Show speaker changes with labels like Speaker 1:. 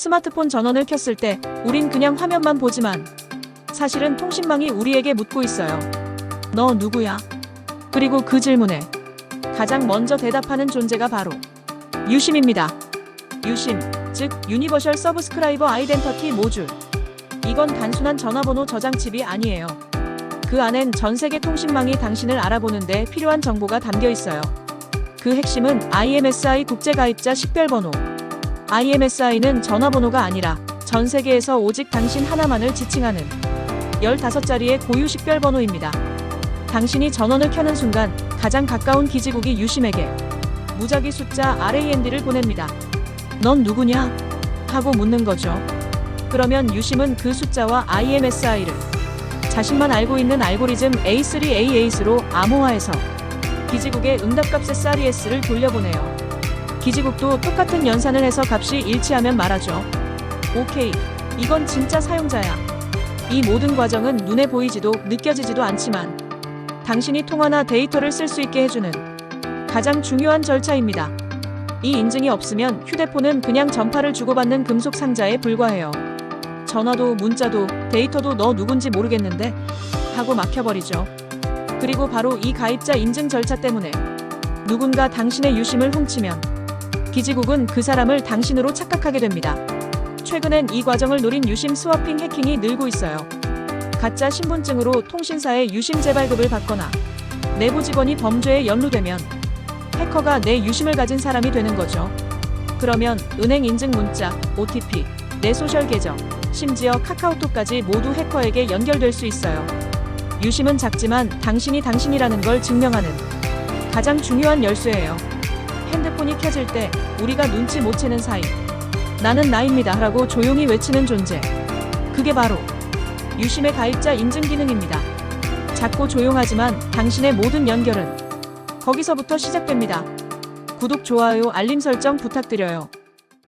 Speaker 1: 스마트폰 전원을 켰을 때 우린 그냥 화면만 보지만 사실은 통신망이 우리에게 묻고 있어요. 너 누구야? 그리고 그 질문에 가장 먼저 대답하는 존재가 바로 유심입니다. 유심, 즉 유니버셜 서브스크라이버 아이덴터티 모듈. 이건 단순한 전화번호 저장 칩이 아니에요. 그 안엔 전 세계 통신망이 당신을 알아보는데 필요한 정보가 담겨 있어요. 그 핵심은 IMSI 국제가입자 식별번호. IMSI는 전화번호가 아니라 전 세계에서 오직 당신 하나만을 지칭하는 15자리의 고유 식별번호입니다. 당신이 전원을 켜는 순간 가장 가까운 기지국이 유심에게 무작위 숫자 RAND를 보냅니다. 넌 누구냐? 하고 묻는 거죠. 그러면 유심은 그 숫자와 IMSI를 자신만 알고 있는 알고리즘 A3AAS로 암호화해서 기지국의 응답값의 SRES를 돌려보내요. 기지국도 똑같은 연산을 해서 값이 일치하면 말하죠. 오케이, 이건 진짜 사용자야. 이 모든 과정은 눈에 보이지도 느껴지지도 않지만 당신이 통화나 데이터를 쓸 수 있게 해주는 가장 중요한 절차입니다. 이 인증이 없으면 휴대폰은 그냥 전파를 주고받는 금속 상자에 불과해요. 전화도 문자도 데이터도 너 누군지 모르겠는데 하고 막혀버리죠. 그리고 바로 이 가입자 인증 절차 때문에 누군가 당신의 유심을 훔치면 기지국은 그 사람을 당신으로 착각하게 됩니다. 최근엔 이 과정을 노린 유심 스와핑 해킹이 늘고 있어요. 가짜 신분증으로 통신사의 유심 재발급을 받거나 내부 직원이 범죄에 연루되면 해커가 내 유심을 가진 사람이 되는 거죠. 그러면 은행 인증 문자, OTP, 내 소셜 계정, 심지어 카카오톡까지 모두 해커에게 연결될 수 있어요. 유심은 작지만 당신이 당신이라는 걸 증명하는 가장 중요한 열쇠예요. 핸드폰이 켜질 때 우리가 눈치 못 채는 사이 나는 나입니다 라고 조용히 외치는 존재. 그게 바로 유심의 가입자 인증 기능입니다. 작고 조용하지만 당신의 모든 연결은 거기서부터 시작됩니다. 구독, 좋아요, 알림 설정 부탁드려요.